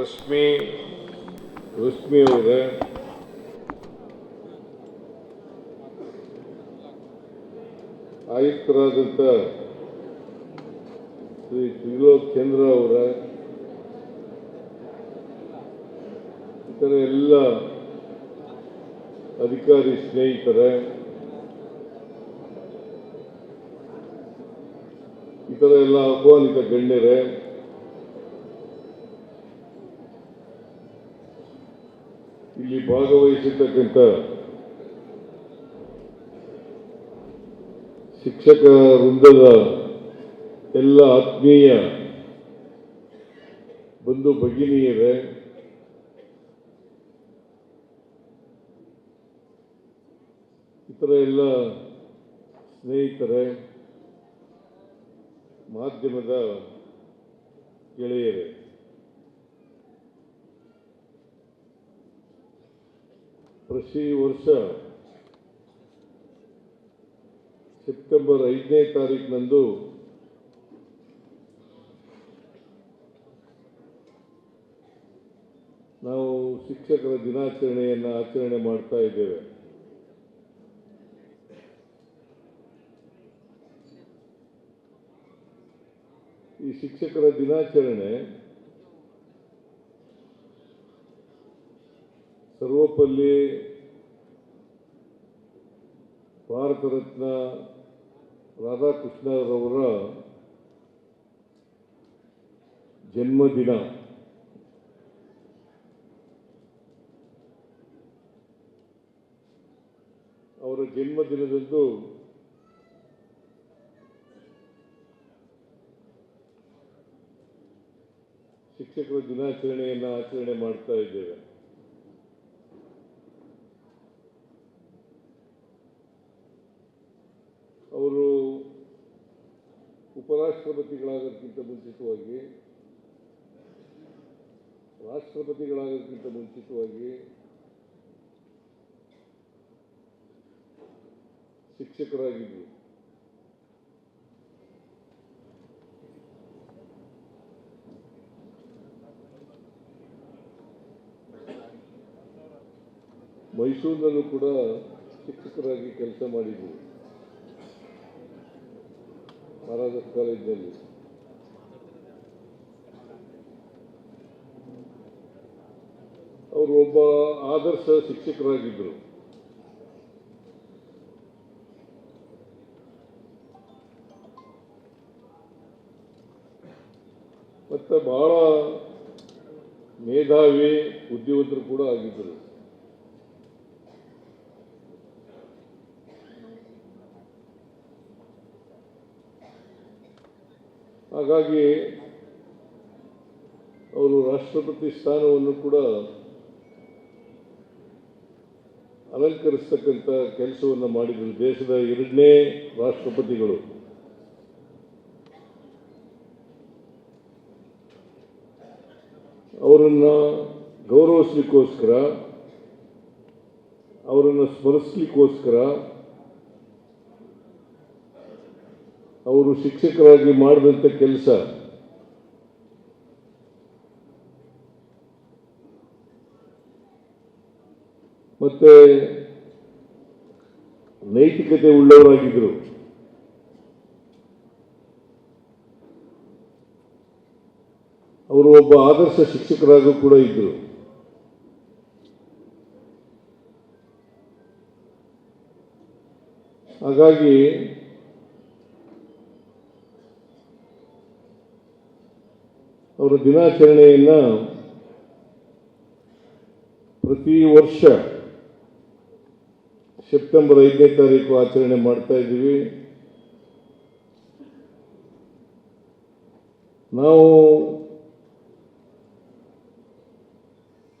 ರಶ್ಮಿ ರಶ್ಮಿ ಅವರೇ. ಆಯುಕ್ತರಾದಂಥ ಶ್ರೀ ತ್ರಿಲೋಕ್ ಚಂದ್ರ ಅವರ. ಇತರ ಎಲ್ಲ ಅಧಿಕಾರಿ ಸ್ನೇಹಿತರೆ. ಇತರ ಎಲ್ಲ ಆಹ್ವಾನಿತ ಗಣ್ಯರೇ. ಇಲ್ಲಿ ಭಾಗವಹಿಸಿರ್ತಕ್ಕಂಥ ಶಿಕ್ಷಕ ವೃಂದದ ಎಲ್ಲ ಆತ್ಮೀಯ ಬಂಧು ಭಗಿನಿಯರೇ ಇತರ ಎಲ್ಲ ಸ್ನೇಹಿತರೇ ಮಾಧ್ಯಮದ ಗೆಳೆಯರೇ ಪ್ರತಿ ವರ್ಷ ಸೆಪ್ಟೆಂಬರ್ ಐದನೇ ತಾರೀಕಿನಂದು ನಾವು ಶಿಕ್ಷಕರ ದಿನಾಚರಣೆಯನ್ನು ಆಚರಣೆ ಮಾಡ್ತಾ ಇದ್ದೇವೆ. ಈ ಶಿಕ್ಷಕರ ದಿನಾಚರಣೆ ಸರ್ವಪಲ್ಲಿ ಭಾರತ ರತ್ನ ರಾಧಾಕೃಷ್ಣರವರ ಜನ್ಮದಿನ. ಅವರ ಜನ್ಮದಿನದಂದು ಶಿಕ್ಷಕರ ದಿನಾಚರಣೆಯನ್ನು ಆಚರಣೆ ಮಾಡ್ತಾ ಇದ್ದೇವೆ. ಅವರು ಉಪರಾಷ್ಟ್ರಪತಿಗಳಾಗೋದಕ್ಕಿಂತ ಮುಂಚಿತವಾಗಿ ರಾಷ್ಟ್ರಪತಿಗಳಾಗೋದಕ್ಕಿಂತ ಮುಂಚಿತವಾಗಿ ಶಿಕ್ಷಕರಾಗಿದ್ದರು. ಮೈಸೂರಿನಲ್ಲೂ ಕೂಡ ಶಿಕ್ಷಕರಾಗಿ ಕೆಲಸ ಮಾಡಿದ್ರು ಮಹಾರಾಜ ಕಾಲೇಜಲ್ಲಿ ಅವರು ಒಬ್ಬ ಆದರ್ಶ ಶಿಕ್ಷಕರಾಗಿದ್ದರು ಮತ್ತೆ ಬಹಳ ಮೇಧಾವಿ ಬುದ್ಧಿವಂತರು ಕೂಡ ಆಗಿದ್ದರು. ಹಾಗಾಗಿ ಅವರು ರಾಷ್ಟ್ರಪತಿ ಸ್ಥಾನವನ್ನು ಕೂಡ ಅಲಂಕರಿಸತಕ್ಕಂಥ ಕೆಲಸವನ್ನು ಮಾಡಿದರು. ದೇಶದ ಎರಡನೇ ರಾಷ್ಟ್ರಪತಿಗಳು. ಅವರನ್ನು ಗೌರವಿಸ್ಲಿಕ್ಕೋಸ್ಕರ, ಅವರನ್ನು ಸ್ಮರಿಸ್ಲಿಕ್ಕೋಸ್ಕರ ಅವರು ಶಿಕ್ಷಕರಾಗಿ ಮಾಡಿದಂಥ ಕೆಲಸ. ಮತ್ತೆ ನೈತಿಕತೆ ಉಳ್ಳವರಾಗಿದ್ದರು. ಅವರು ಒಬ್ಬ ಆದರ್ಶ ಶಿಕ್ಷಕರಾಗೂ ಕೂಡ ಇದ್ದರು. ಹಾಗಾಗಿ ಅವರ ದಿನಾಚರಣೆಯನ್ನು ಪ್ರತಿ ವರ್ಷ ಸೆಪ್ಟೆಂಬರ್ ಐದನೇ ತಾರೀಕು ಆಚರಣೆ ಮಾಡ್ತಾ ಇದ್ದೀವಿ. ನಾವು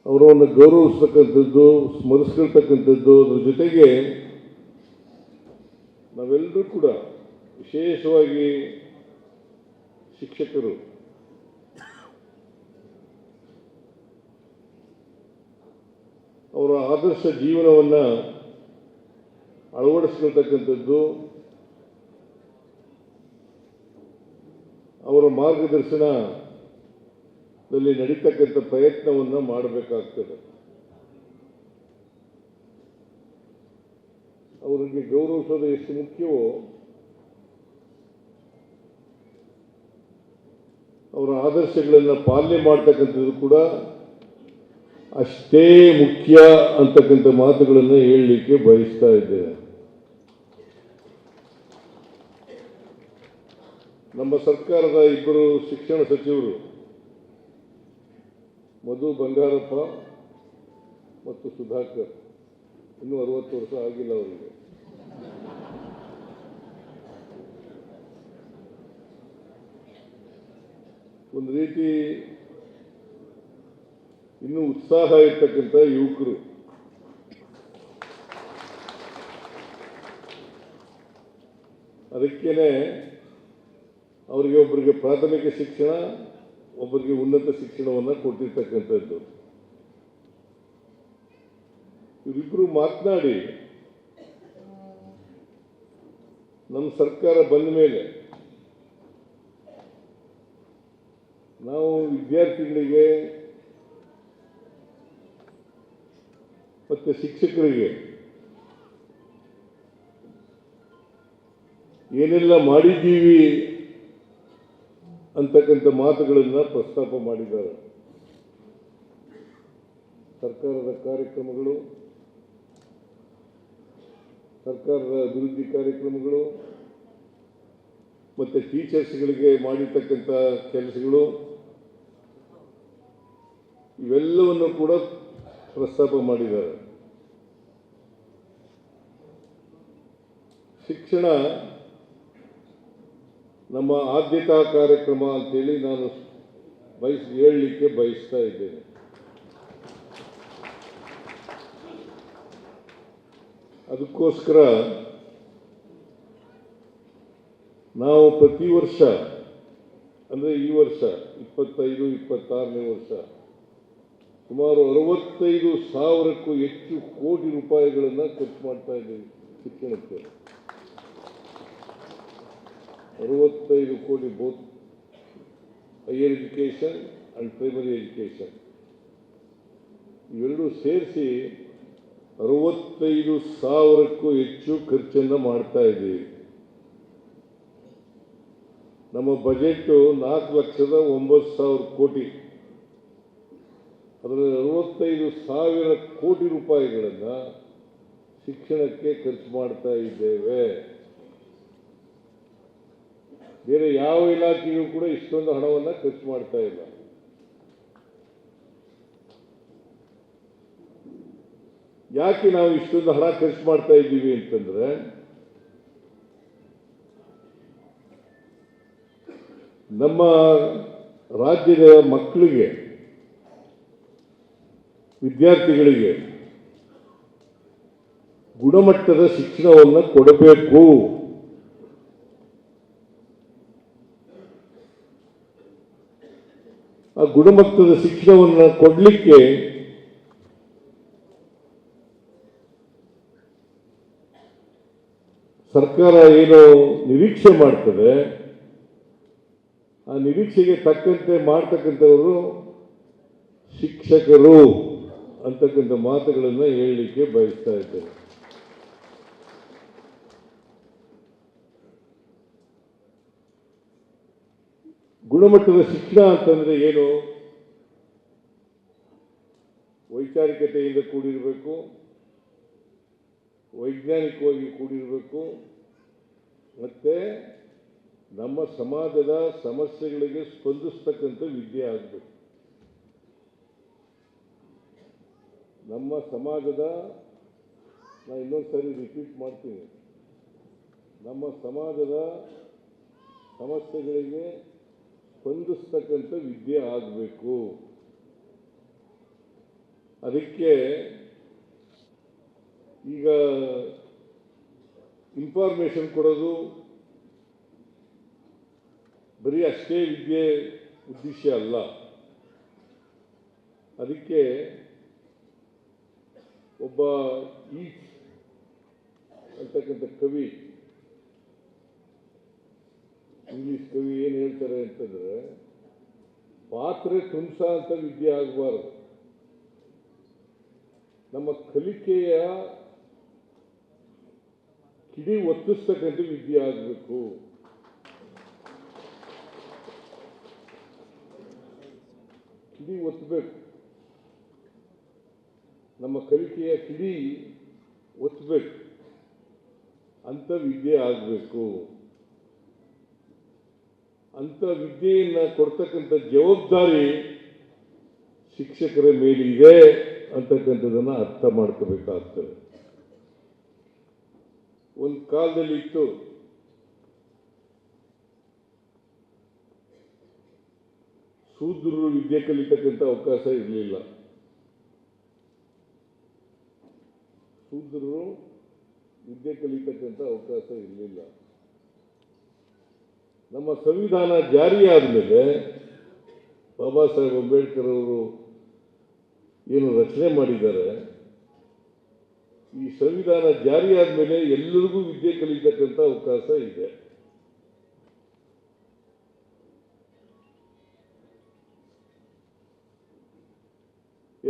ಅವರನ್ನು ಗೌರವಿಸ್ತಕ್ಕಂಥದ್ದು ಸ್ಮರಿಸ್ಕೊಳ್ತಕ್ಕಂಥದ್ದು ಅದರ ಜೊತೆಗೆ ನಾವೆಲ್ಲರೂ ಕೂಡ ವಿಶೇಷವಾಗಿ ಶಿಕ್ಷಕರು ಅವರ ಆದರ್ಶ ಜೀವನವನ್ನು ಅಳವಡಿಸ್ಕೊಳ್ತಕ್ಕಂಥದ್ದು, ಅವರ ಮಾರ್ಗದರ್ಶನದಲ್ಲಿ ನಡೀತಕ್ಕಂಥ ಪ್ರಯತ್ನವನ್ನು ಮಾಡಬೇಕಾಗ್ತದೆ. ಅವರಿಗೆ ಗೌರವಿಸೋದು ಎಷ್ಟು ಮುಖ್ಯವೋ, ಅವರ ಆದರ್ಶಗಳನ್ನು ಪಾಲನೆ ಮಾಡ್ತಕ್ಕಂಥದ್ದು ಕೂಡ ಅಷ್ಟೇ ಮುಖ್ಯ ಅಂತಕ್ಕಂಥ ಮಾತುಗಳನ್ನು ಹೇಳಲಿಕ್ಕೆ ಬಯಸ್ತಾ ಇದ್ದೇವೆ ನಮ್ಮ ಸರ್ಕಾರದ ಇಬ್ಬರು ಶಿಕ್ಷಣ ಸಚಿವರು ಮಧು ಬಂಗಾರಪ್ಪ ಮತ್ತು ಸುಧಾಕರ್. ಇನ್ನೂ ಅರವತ್ತು ವರ್ಷ ಆಗಿಲ್ಲ ಅವರಿಗೆ. ಒಂದು ರೀತಿ ಇನ್ನೂ ಉತ್ಸಾಹ ಇರ್ತಕ್ಕಂಥ ಯುವಕರು. ಅದಕ್ಕೇನೆ ಅವರಿಗೆ ಒಬ್ಬರಿಗೆ ಪ್ರಾಥಮಿಕ ಶಿಕ್ಷಣ ಒಬ್ಬರಿಗೆ ಉನ್ನತ ಶಿಕ್ಷಣವನ್ನು ಕೊಟ್ಟಿರ್ತಕ್ಕಂಥದ್ದು. ಇವರಿಬ್ಬರು ಮಾತನಾಡಿ, ನಮ್ಮ ಸರ್ಕಾರ ಬಂದ ಮೇಲೆ ನಾವು ವಿದ್ಯಾರ್ಥಿಗಳಿಗೆ ಮತ್ತು ಶಿಕ್ಷಕರಿಗೆ. ಏನೆಲ್ಲ ಮಾಡಿದ್ದೀವಿ ಅಂತಕ್ಕಂಥ ಮಾತುಗಳನ್ನು ಪ್ರಸ್ತಾಪ ಮಾಡಿದ್ದಾರೆ. ಸರ್ಕಾರದ ಕಾರ್ಯಕ್ರಮಗಳು, ಸರ್ಕಾರದ ಅಭಿವೃದ್ಧಿ ಕಾರ್ಯಕ್ರಮಗಳು, ಮತ್ತು ಟೀಚರ್ಸ್ಗಳಿಗೆ ಮಾಡಿರ್ತಕ್ಕಂಥ ಕೆಲಸಗಳು, ಇವೆಲ್ಲವನ್ನು ಕೂಡ ಪ್ರಸ್ತಾಪ ಮಾಡಿದ್ದಾರೆ. ಶಿಕ್ಷಣ ನಮ್ಮ ಆದ್ಯತಾ ಕಾರ್ಯಕ್ರಮ ಅಂತೇಳಿ ನಾನು ಬಯಸ್, ಹೇಳಲಿಕ್ಕೆ ಬಯಸ್ತಾ ಇದ್ದೇನೆ. ಅದಕ್ಕೋಸ್ಕರ ನಾವು ಪ್ರತಿ ವರ್ಷ, ಅಂದರೆ ಈ ವರ್ಷ, ಇಪ್ಪತ್ತೈದು, ಇಪ್ಪತ್ತಾರನೇ ವರ್ಷ, ಸುಮಾರು ಅರವತ್ತೈದು ಸಾವಿರಕ್ಕೂ ಹೆಚ್ಚು ಕೋಟಿ ರೂಪಾಯಿಗಳನ್ನು ಖರ್ಚು ಮಾಡ್ತಾ ಇದ್ದೀವಿ ಶಿಕ್ಷಣಕ್ಕೆ. ಅರವತ್ತೈದು ಕೋಟಿ both higher education and primary education ಇವೆರಡೂ ಸೇರಿಸಿ ಅರವತ್ತೈದು ಸಾವಿರಕ್ಕೂ ಹೆಚ್ಚು ಖರ್ಚನ್ನು ಮಾಡ್ತಾ ಇದ್ದೀವಿ. ನಮ್ಮ ಬಜೆಟ್ಟು ನಾಲ್ಕು ಲಕ್ಷದ ಒಂಬತ್ತು ಸಾವಿರ ಕೋಟಿ. ಅದರಲ್ಲಿ ಅರವತ್ತೈದು ಸಾವಿರ ಕೋಟಿ ರೂಪಾಯಿಗಳನ್ನು ಶಿಕ್ಷಣಕ್ಕೆ ಖರ್ಚು ಮಾಡ್ತಾ ಇದ್ದೇವೆ. ಬೇರೆ ಯಾವ ಇಲಾಖೆಯೂ ಕೂಡ ಇಷ್ಟೊಂದು ಹಣವನ್ನು ಖರ್ಚು ಮಾಡ್ತಾ ಇಲ್ಲ. ಯಾಕೆ ನಾವು ಇಷ್ಟೊಂದು ಹಣ ಖರ್ಚು ಮಾಡ್ತಾ ಇದ್ದೀವಿ ಅಂತಂದ್ರೆ, ನಮ್ಮ ರಾಜ್ಯದ ಮಕ್ಕಳಿಗೆ, ವಿದ್ಯಾರ್ಥಿಗಳಿಗೆ ಗುಣಮಟ್ಟದ ಶಿಕ್ಷಣವನ್ನು ಕೊಡಬೇಕು. ಆ ಗುಣಮಟ್ಟದ ಶಿಕ್ಷಣವನ್ನು ಕೊಡಲಿಕ್ಕೆ ಸರ್ಕಾರ ಏನು ನಿರೀಕ್ಷೆ ಮಾಡ್ತದೆ. ಆ ನಿರೀಕ್ಷೆಗೆ ತಕ್ಕಂತೆ ಮಾಡ್ತಕ್ಕಂಥವರು ಶಿಕ್ಷಕರು ಅಂತಕ್ಕಂಥ ಮಾತುಗಳನ್ನು ಹೇಳಲಿಕ್ಕೆ ಬಯಸ್ತಾ ಇದ್ದೇನೆ. ಗುಣಮಟ್ಟದ ಶಿಕ್ಷಣ ಅಂತಂದರೆ ಏನು? ವೈಚಾರಿಕತೆಯಿಂದ ಕೂಡಿರಬೇಕು, ವೈಜ್ಞಾನಿಕವಾಗಿ ಕೂಡಿರಬೇಕು, ಮತ್ತು ನಮ್ಮ ಸಮಾಜದ ಸಮಸ್ಯೆಗಳಿಗೆ ಸ್ಪಂದಿಸ್ತಕ್ಕಂಥ ವಿದ್ಯೆ ಆಗಬೇಕು. ನಮ್ಮ ಸಮಾಜದ ನಾನು ಇನ್ನೊಂದು ಸಾರಿ ರಿಪೀಟ್ ಮಾಡ್ತೀನಿ. ನಮ್ಮ ಸಮಾಜದ ಸಮಸ್ಯೆಗಳಿಗೆ ಸ್ಪಂದಿಸ್ತಕ್ಕಂಥ ವಿದ್ಯೆ ಆಗಬೇಕು. ಅದಕ್ಕೆ ಈಗ ಇನ್ಫಾರ್ಮೇಷನ್ ಕೊಡೋದು ಬರೀ ಅಷ್ಟೇ ವಿದ್ಯೆ ಉದ್ದೇಶ ಅಲ್ಲ. ಅದಕ್ಕೆ ಒಬ್ಬ ಈ ಅಂತಕ್ಕಂಥ ಕವಿ ಇಂಗ್ಲಿಷ್ ಕವಿ ಏನು ಹೇಳ್ತಾರೆ ಅಂತಂದರೆ, ಪಾತ್ರೆ ತುಂಸ ಅಂತ ವಿದ್ಯೆ ಆಗಬಾರ್ದು. ನಮ್ಮ ಕಲಿಕೆಯ ಕಿಡಿ ಒತ್ತಿಸ್ತಕ್ಕಂಥ ವಿದ್ಯೆ ಆಗಬೇಕು. ಕಿಡಿ ಒತ್ತಬೇಕು ನಮ್ಮ ಕಲಿಕೆಯ ಕಿಡಿ ಒತ್ತಬೇಕು ಅಂತ ವಿದ್ಯೆ ಆಗಬೇಕು. ಅಂತ ವಿದ್ಯೆಯನ್ನ ಕೊಡ್ತಕ್ಕಂಥ ಜವಾಬ್ದಾರಿ ಶಿಕ್ಷಕರ ಮೇಲಿದೆ ಅಂತಕ್ಕಂಥದ್ದನ್ನ ಅರ್ಥ ಮಾಡ್ಕೋಬೇಕಾಗ್ತದೆ. ಒಂದು ಕಾಲದಲ್ಲಿ ಇತ್ತು. ಶೂದ್ರರು ವಿದ್ಯೆ ಕಲಿತಕ್ಕಂಥ ಅವಕಾಶ ಇರಲಿಲ್ಲ. ಶೂದ್ರರು ವಿದ್ಯೆ ಕಲಿತಕ್ಕಂಥ ಅವಕಾಶ ಇರಲಿಲ್ಲ. ನಮ್ಮ ಸಂವಿಧಾನ ಜಾರಿಯಾದ ಮೇಲೆ ಬಾಬಾ ಸಾಹೇಬ್ ಅಂಬೇಡ್ಕರ್ ಅವರು ಏನು ರಚನೆ ಮಾಡಿದ್ದಾರೆ, ಈ ಸಂವಿಧಾನ ಜಾರಿಯಾದ ಮೇಲೆ ಎಲ್ಲರಿಗೂ ವಿದ್ಯೆ ಕಲಿತಕ್ಕಂಥ ಅವಕಾಶ ಇದೆ.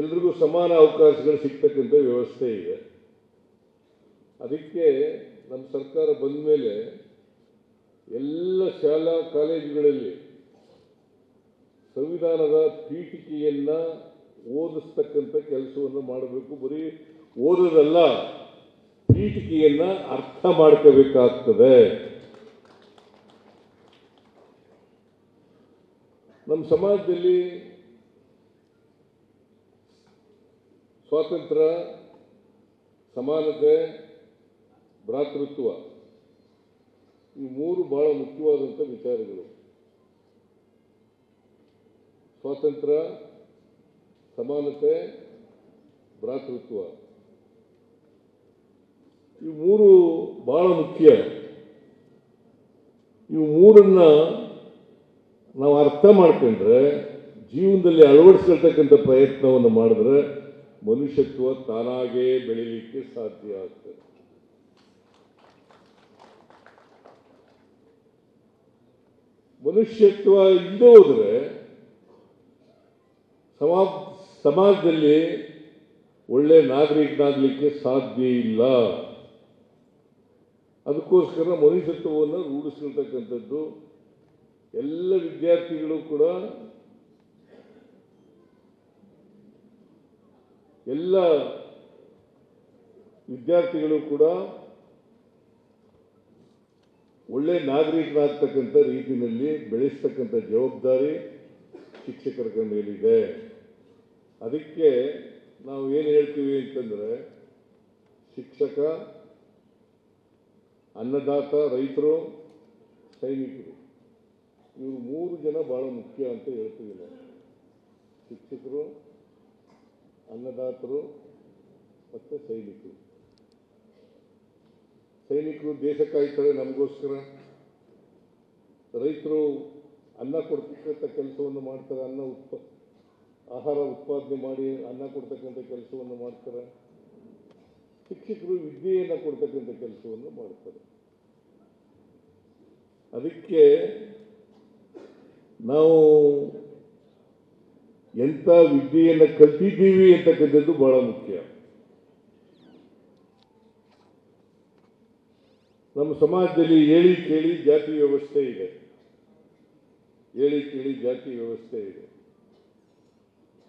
ಎಲ್ರಿಗೂ ಸಮಾನ ಅವಕಾಶಗಳು ಸಿಗ್ತಕ್ಕಂಥ ವ್ಯವಸ್ಥೆ ಇದೆ. ಅದಕ್ಕೆ ನಮ್ಮ ಸರ್ಕಾರ ಬಂದ ಮೇಲೆ ಎಲ್ಲ ಶಾಲಾ ಕಾಲೇಜುಗಳಲ್ಲಿ ಸಂವಿಧಾನದ ಪೀಠಿಕೆಯನ್ನು ಓದಿಸ್ತಕ್ಕಂಥ ಕೆಲಸವನ್ನು ಮಾಡಬೇಕು. ಬರೀ ಓದೋದಲ್ಲ, ಪೀಠಿಕೆಯನ್ನು ಅರ್ಥ ಮಾಡ್ಕೋಬೇಕಾಗ್ತದೆ. ನಮ್ಮ ಸಮಾಜದಲ್ಲಿ ಸ್ವಾತಂತ್ರ್ಯ, ಸಮಾನತೆ, ಭ್ರಾತೃತ್ವ ಈ ಮೂರು ಬಹಳ ಮುಖ್ಯವಾದಂಥ ವಿಚಾರಗಳು. ಸ್ವಾತಂತ್ರ್ಯ ಸಮಾನತೆ, ಭ್ರಾತೃತ್ವ. ಈ ಮೂರು ಬಹಳ ಮುಖ್ಯ. ಇವು ಮೂರನ್ನ ನಾವು ಅರ್ಥ ಮಾಡ್ಕೊಂಡ್ರೆ, ಜೀವನದಲ್ಲಿ ಅಳವಡಿಸ್ಕೊಳ್ತಕ್ಕಂಥ ಪ್ರಯತ್ನವನ್ನು ಮಾಡಿದ್ರೆ ಮನುಷ್ಯತ್ವ ತಾನಾಗೇ ಬೆಳೀಲಿಕ್ಕೆ ಸಾಧ್ಯ ಆಗ್ತದೆ. ಮನುಷ್ಯತ್ವ ಇಲ್ಲದೆ ಹೋದರೆ ಸಮಾ ಸಮಾಜದಲ್ಲಿ ಒಳ್ಳೆ ನಾಗರಿಕನಾಗಲಿಕ್ಕೆ ಸಾಧ್ಯ ಇಲ್ಲ. ಅದಕ್ಕೋಸ್ಕರ ಮನುಷ್ಯತ್ವವನ್ನು ರೂಢಿಸಿರ್ತಕ್ಕಂಥದ್ದು ಎಲ್ಲ ವಿದ್ಯಾರ್ಥಿಗಳು ಕೂಡ ಎಲ್ಲ ವಿದ್ಯಾರ್ಥಿಗಳು ಕೂಡ ಒಳ್ಳೆ ನಾಗರಿಕರಾಗ್ತಕ್ಕಂಥ ರೀತಿಯಲ್ಲಿ ಬೆಳೆಸ್ತಕ್ಕಂಥ ಜವಾಬ್ದಾರಿ ಶಿಕ್ಷಕರ ಮೇಲಿದೆ. ಅದಕ್ಕೆ ನಾವು ಏನು ಹೇಳ್ತೀವಿ ಅಂತಂದರೆ, ಶಿಕ್ಷಕ, ಅನ್ನದಾತ, ರೈತರು, ಸೈನಿಕರು, ಇವರು ಮೂರು ಜನ ಭಾಳ ಮುಖ್ಯ ಅಂತ ಹೇಳ್ತೀವಿ ಶಿಕ್ಷಕರು, ಅನ್ನದಾತರು ಮತ್ತು ಸೈನಿಕರು. ಸೈನಿಕರು ದೇಶ ಕಾಯ್ತಾರೆ ನಮಗೋಸ್ಕರ. ರೈತರು ಅನ್ನ ಕೊಡ್ತಕ್ಕಂಥ ಕೆಲಸವನ್ನು ಮಾಡ್ತಾರೆ, ಅನ್ನ ಉತ್ಪ, ಆಹಾರ ಉತ್ಪಾದನೆ ಮಾಡಿ ಅನ್ನ ಕೊಡ್ತಕ್ಕಂಥ ಕೆಲಸವನ್ನು ಮಾಡ್ತಾರೆ. ಶಿಕ್ಷಕರು ವಿದ್ಯೆಯನ್ನು ಕೊಡ್ತಕ್ಕಂಥ ಕೆಲಸವನ್ನು ಮಾಡ್ತಾರೆ. ಅದಕ್ಕೆ ನಾವು ಎಂಥ ವಿದ್ಯೆಯನ್ನು ಕಲ್ತಿದ್ದೀವಿ ಅಂತಕ್ಕಂಥದ್ದು ಬಹಳ ಮುಖ್ಯ. ನಮ್ಮ ಸಮಾಜದಲ್ಲಿ ಹೇಳಿ ಕೇಳಿ ಜಾತಿ ವ್ಯವಸ್ಥೆ ಇದೆ. ಹೇಳಿ ಕೇಳಿ ಜಾತಿ ವ್ಯವಸ್ಥೆ ಇದೆ.